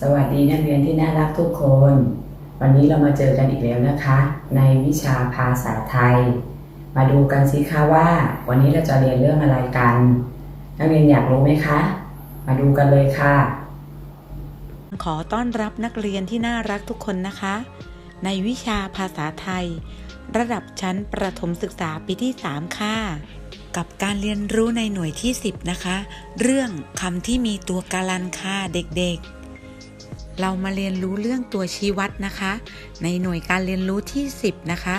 สวัสดีนักเรียนที่น่ารักทุกคน วันนี้เรามาเจอกันอีกแล้วนะคะ ในวิชาภาษาไทย มาดูกันสิคะว่า วันนี้เราจะเรียนเรื่องอะไรกัน นักเรียนอยากรู้ไหมคะ มาดูกันเลยค่ะ ขอต้อนรับนักเรียนที่น่ารักทุกคนนะคะ ในวิชาภาษาไทย ระดับชั้นประถมศึกษาปีที่ 3 ค่ะกับการเรียนรู้ในหน่วยที่ 10 นะคะ เรื่องคำที่มีตัวการันค่ะเด็กๆ เรามาเรียนรู้เรื่องตัวชี้วัดนะคะ ในหน่วยการเรียนรู้ที่ 10 นะคะ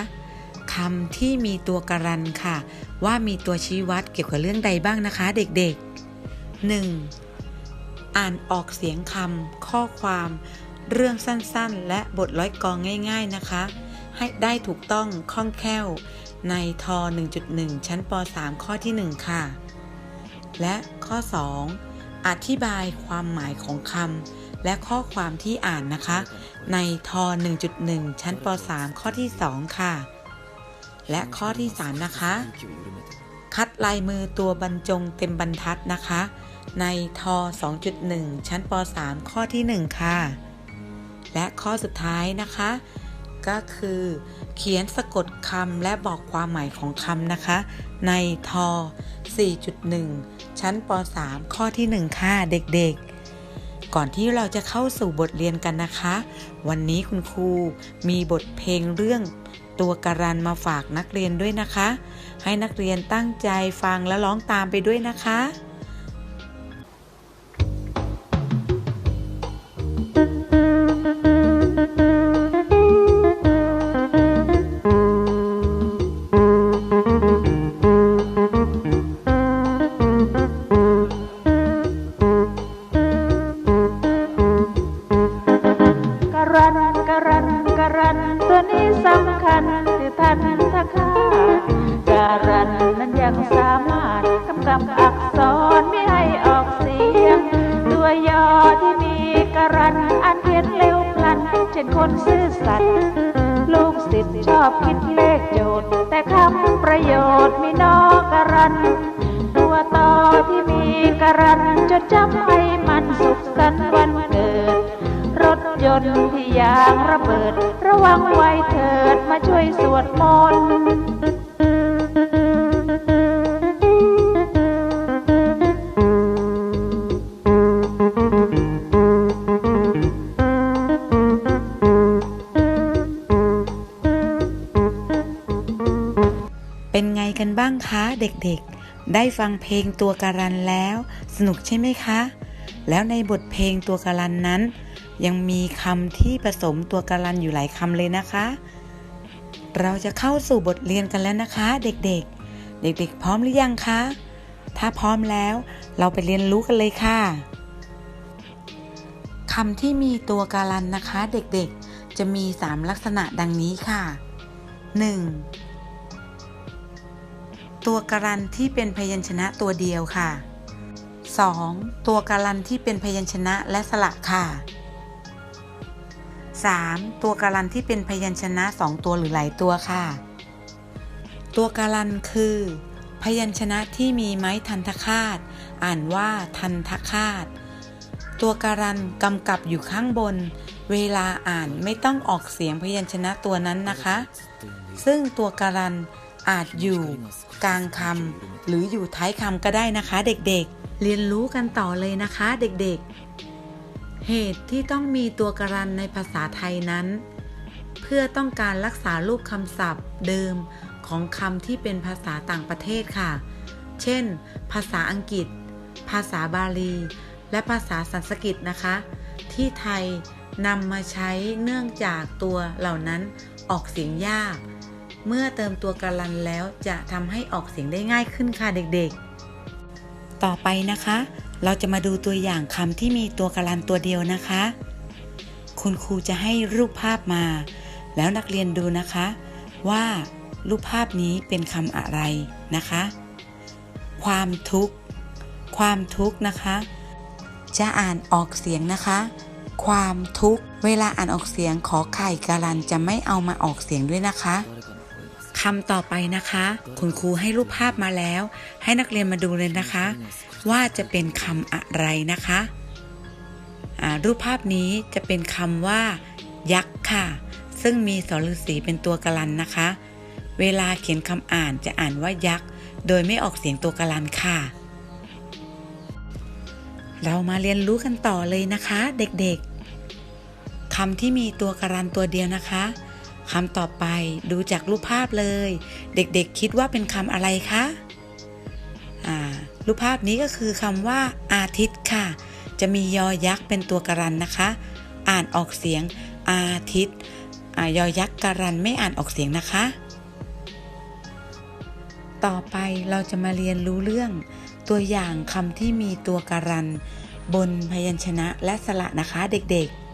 คำที่มีตัวการันค่ะ ว่ามีตัวชี้วัดเกี่ยวกับเรื่องใดบ้างนะคะ เด็กๆ 1. อ่านออกเสียงคำข้อความ เรื่องสั้นๆ และบทร้อยกองง่าย ๆนะคะ ให้ได้ถูกต้องคล่องแคล่วในท1.1 ชั้นป .3 ข้อที่ 1 ค่ะ และข้อ 2 อธิบายความหมายของคำ และข้อความที่อ่านนะคะ ในท 1.1 ชั้นป .3 ข้อที่ 2 ค่ะ และข้อที่ 3 นะคะ คัดลายมือตัวบรรจงเต็มบรรทัดนะคะ ในท 2.1 ชั้นป .3 ข้อที่ 1 ค่ะ และข้อสุดท้ายนะคะ ก็คือ เขียนสะกดคำและบอกความหมายของคำนะคะ ในท 4.1 ชั้นป .3 ข้อที่ 1 ค่ะ เด็กๆ ก่อนที่เราจะเข้าสู่บทเรียนกันนะคะ วันนี้คุณครูมีบทเพลงเรื่องตัวการันมาฝากนักเรียนด้วยนะคะ ให้นักเรียนตั้งใจฟังและร้องตามไปด้วยนะคะ กรันอันเขียนเร็วพลันเช่นคนซื่อสัตย์ลูกศิษย์ชอบคิดเลขโจทย์ แต่คำประโยชน์มีนอการัน ตัวต่อที่มีกรันจดจำให้มันสุขสันต์วันเกิด รถยนต์ที่ยางระเบิด ระวังไว้เถิดมาช่วยสวดมนต์างคะเด็กๆ ได้ฟังเพลงตัวการันแล้ว สนุกใช่ไหมคะ แล้วในบทเพลงตัวการันนั้น ยังมีคำที่ผสมตัวการันอยู่หลายคำเลยนะคะ เราจะเข้าสู่บทเรียนกันแล้วนะคะ เด็กๆ เด็กๆ พร้อมหรือยังคะ ถ้าพร้อมแล้วเราไปเรียนรู้กันเลยค่ะคำที่มีตัวการันนะคะ เด็กๆ จะมี 3 ลักษณะดังนี้ค่ะ 1. ตัวการันที่เป็นพยัญชนะตัวเดียวค่ะ 2. ตัวการันที่เป็นพยัญชนะและสระค่ะ 3. ตัวการันที่เป็นพยัญชนะ 2 ตัวหรือหลายตัวค่ะ ตัวการันคือ พยัญชนะที่มีไม้ทันทคาต อ่านว่าทันทคาต ตัวการันกำกับอยู่ข้างบน เวลาอ่านไม่ต้องออกเสียงพยัญชนะตัวนั้นนะคะ ซึ่งตัวการัน อาจอยู่ กลางคำหรืออยู่ท้ายคำก็ได้นะคะ เด็กๆ เรียนรู้กันต่อเลยนะคะเด็กๆ เหตุที่ต้องมีตัวกรันในภาษาไทยนั้น เพื่อต้องการรักษารูปคำศัพท์เดิมของคำที่เป็นภาษาต่างประเทศค่ะ เช่น ภาษาอังกฤษ ภาษาบาลี และภาษาสันสกฤตนะคะ ที่ไทยนำมาใช้เนื่องจากตัวเหล่านั้นออกเสียงยาก เมื่อเติมตัวการันแล้วจะทำให้ออกเสียงได้ง่ายขึ้นค่ะเด็กๆ ต่อไปนะคะ เราจะมาดูตัวอย่างคำที่มีตัวการันตัวเดียวนะคะ คุณครูจะให้รูปภาพมา แล้วนักเรียนดูนะคะ ว่ารูปภาพนี้เป็นคำอะไรนะคะ ความทุกข์ ความทุกข์นะคะ จะอ่านออกเสียงนะคะ ความทุกข์ เวลาอ่านออกเสียงขอไข่การันจะไม่เอามาออกเสียงด้วยนะคะ คำต่อไปนะคะ คุณครูให้รูปภาพมาแล้ว ให้นักเรียนมาดูเลยนะคะ ว่าจะเป็นคำอะไรนะคะรูปภาพนี้จะเป็นคำว่า ยักษ์ค่ะ ซึ่งมีสฤษีเป็นตัวกลันนะคะ เวลาเขียนคำอ่านจะอ่านว่ายักษ์โดยไม่ออกเสียงตัวกลันค่ะ เรามาเรียนรู้กันต่อเลยนะคะ เด็กๆคำที่มีตัวกรันตัวเดียวนะคะ คำต่อไปดูจากรูปภาพเลย เด็กๆคิดว่าเป็นคำอะไรคะรูปภาพนี้ก็คือคำว่า อาทิตย์ค่ะ จะมียอยักษ์เป็นตัวกรันนะคะ อ่านออกเสียงอาทิตย์อยอยักษ์การันไม่อ่านออกเสียงนะคะ ต่อไปเราจะมาเรียนรู้เรื่อง ตัวอย่างคำที่มีตัวการัน บนพยัญชนะและสระนะคะเด็กๆ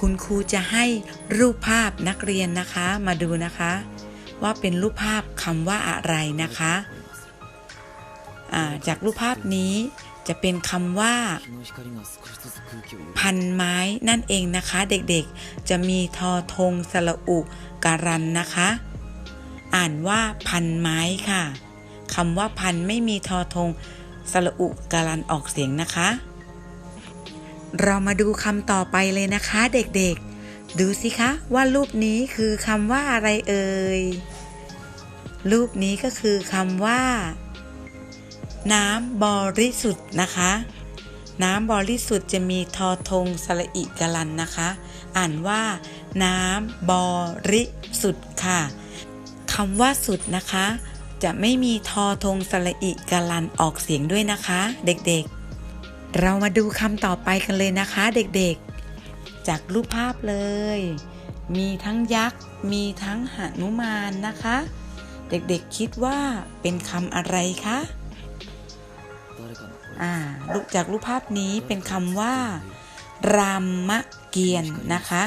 คุณครูจะให้รูปภาพนักเรียนนะคะมาดูนะคะ ว่าเป็นรูปภาพคำว่าอะไรนะคะจากรูปภาพนี้จะเป็นคำว่า พันไม้นั่นเองนะคะ เด็กๆ จะมีทอทงสระอุการันนะคะ อ่านว่าพันไม้ค่ะคำว่าพันไม่มีทอทงสระอุการันออกเสียงนะคะ เรามาดูคำต่อไปเลยนะคะเด็กๆ ดูสิคะว่ารูปนี้คือคำว่าอะไรเอ่ย รูปนี้ก็คือคำว่า น้ำบริสุทธิ์นะคะ น้ำบริสุทธิ์จะมีทอทงสระอิกลันนะคะ อ่านว่า น้ำบริสุทธิ์ค่ะคำว่าสุดนะคะ จะไม่มีทอทงสระอิกลันออกเสียงด้วยนะคะ เด็กๆ เรามาดูคำต่อไปกันเลยนะคะเด็กๆ จากรูปภาพเลย มีทั้งยักษ์ มีทั้งหนุมานนะคะ เด็กๆคิดว่าเป็นคำอะไรคะอ่ารูปจากรูปภาพนี้เป็นคำว่ารามเกียรติ์นะคะ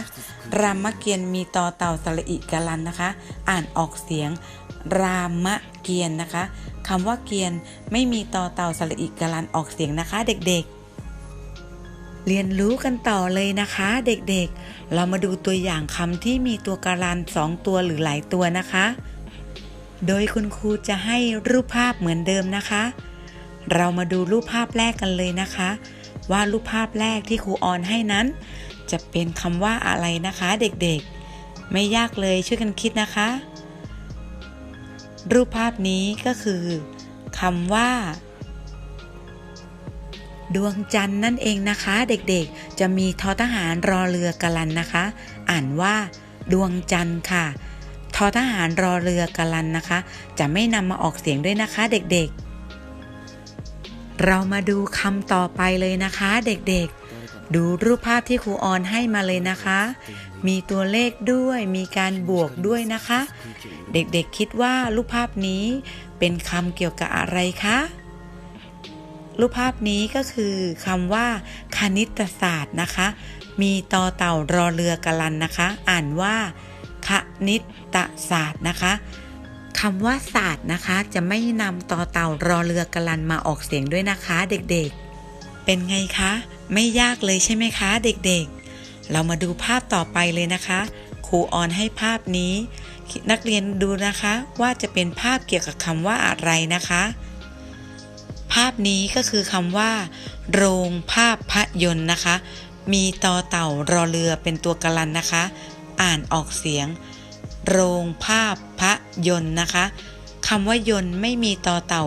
รามเกียรติ์มีต่อเต่าสระอิกาลันนะคะ อ่านออกเสียงรามเกียรติ์นะคะคำว่าเกียรติ์ไม่มีต่อเต่าสระอิกาลันออกเสียงนะคะ เด็กๆ เรียนรู้กันต่อเลยนะคะเด็กๆ เรามาดูตัวอย่างคำที่มีตัวการันสองตัวหรือหลายตัวนะคะ โดยคุณครูจะให้รูปภาพเหมือนเดิมนะคะ เรามาดูรูปภาพแรกกันเลยนะคะ ว่ารูปภาพแรกที่ครูออนให้นั้น จะเป็นคำว่าอะไรนะคะเด็กๆ ไม่ยากเลยช่วยกันคิดนะคะ รูปภาพนี้ก็คือคำว่า ดวงจันทร์นั่นเองนะคะ เด็กๆ จะมีทอทหารรอเรือกะลันนะคะ อ่านว่า ดวงจันทร์ค่ะทอทหารรอเรือกะลันนะคะ จะไม่นำมาออกเสียงด้วยนะคะ เด็กๆ เรามาดูคำต่อไปเลยนะคะ เด็กๆ ดูรูปภาพที่ครูออนให้มาเลยนะคะ มีตัวเลขด้วยมีการบวกด้วยนะคะ เด็กๆคิดว่ารูปภาพนี้เป็นคำเกี่ยวกับอะไรคะ รูปภาพนี้ก็คือคำว่าคณิตศาสตร์นะคะ มีต่อเต่ารอเรือกะลันนะคะ อ่านว่าคณิตศาสตร์นะคะคำว่าศาสตร์นะคะ จะไม่นำต่อเต่ารอเรือกะลันมาออกเสียงด้วยนะคะเด็กๆ เป็นไงคะ ไม่ยากเลยใช่ไหมคะ เด็กๆ เรามาดูภาพต่อไปเลยนะคะ ครูออนให้ภาพนี้ นักเรียนดูนะคะว่าจะเป็นภาพเกี่ยวกับคำว่าอะไรนะคะ ภาพนี้ก็คือคำว่า โรงภาพยนตร์นะคะ มีต่อเต่ารอเรือเป็นตัวกลันนะคะ อ่านออกเสียง โรงภาพยนตร์นะคะคำว่ายนต์ไม่มีต่อเต่า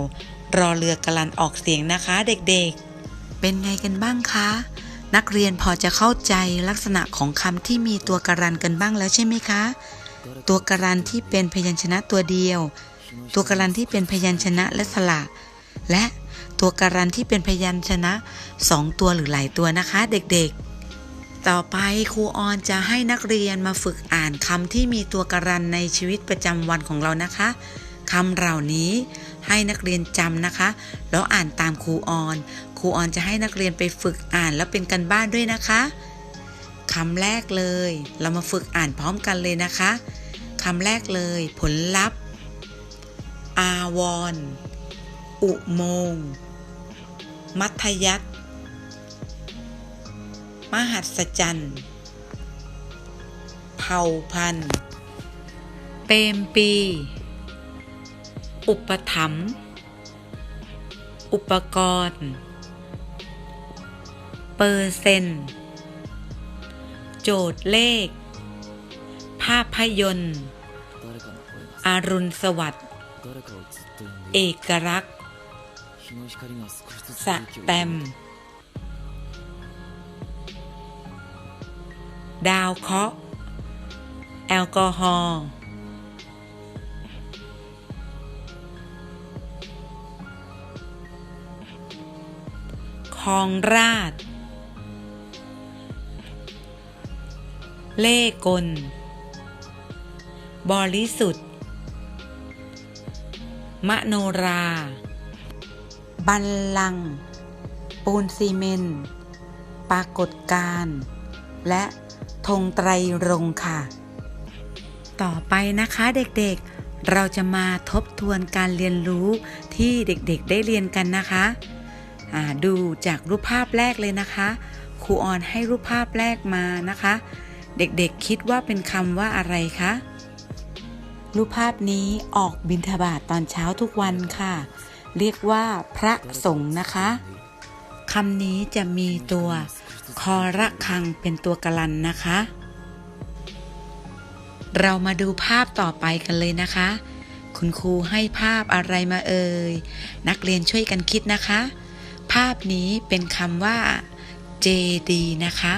รอเรือกลันออกเสียงนะคะ เด็กๆ เป็นไงกันบ้างคะ นักเรียนพอจะเข้าใจลักษณะของคำที่มีตัวการันกันบ้างแล้วใช่ไหมคะ ตัวการันที่เป็นพยัญชนะตัวเดียว ตัวการันที่เป็นพยัญชนะและสระและ ตัวการันที่เป็นพยัญชนะสองตัวหรือหลายตัวนะคะ เด็กๆ ต่อไปครูออนจะให้นักเรียนมาฝึกอ่านคำที่มีตัวการันในชีวิตประจำวันของเรานะคะคำเหล่านี้ให้นักเรียนจำนะคะ แล้วอ่านตามครูออน ครูออนจะให้นักเรียนไปฝึกอ่านแล้วเป็นกันบ้านด้วยนะคะคำแรกเลย เรามาฝึกอ่านพร้อมกันเลยนะคะคำแรกเลย ผลลัพธ์ อาวรณ์อุโมงค์ มัธยัติมหัศจรรย์เผ่าพันธุ์เปมปี อุปถัมภ์อุปกรณ์ เปอร์เซนโจทย์เลข ภาพยนตร์ อรุณสวัสดิ์ เอกลักษณ์ ส息をแตม ดาวเคราะห์แอลกอฮอล์คลองราด เล่กล บริสุทธิ์ มโนรา บัลลังก์ปูนซีเมนต์ปรากฏการณ์และธงไตรรงค์ค่ะ ต่อไปนะคะเด็กๆ เราจะมาทบทวนการเรียนรู้ที่เด็กๆได้เรียนกันนะคะดูจากรูปภาพแรกเลยนะคะครูออนให้รูปภาพแรกมานะคะ เด็กๆคิดว่าเป็นคำว่าอะไรคะรูปภาพนี้ออกบิณฑบาตตอนเช้าทุกวันค่ะ เรียกว่าพระสงฆ์นะคะคำนี้จะมีตัวคอระคังเป็นตัวกลันนะคะ เรามาดูภาพต่อไปกันเลยนะคะ คุณครูให้ภาพอะไรมาเอ่ย นักเรียนช่วยกันคิดนะคะ ภาพนี้เป็นคำว่า JD นะคะ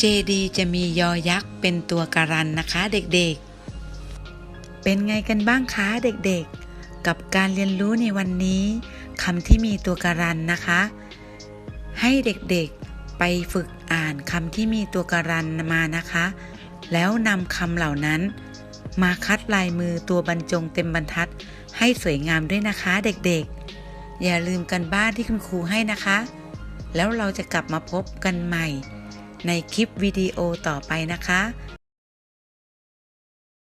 JD จะมียอยักษ์เป็นตัวการันนะคะเด็กๆ เป็นไงกันบ้างคะเด็กๆ กับการเรียนรู้ในวันนี้คำที่มีตัวการันนะคะ ให้เด็กๆไปฝึกอ่านคำที่มีตัวการันมานะคะ แล้วนำคำเหล่านั้น มาคัดลายมือตัวบรรจงเต็มบรรทัด ให้สวยงามด้วยนะคะเด็กๆ อย่าลืมกันบ้านที่คุณครูให้นะคะ แล้วเราจะกลับมาพบกันใหม่ ในคลิปวิดีโอต่อไปนะคะ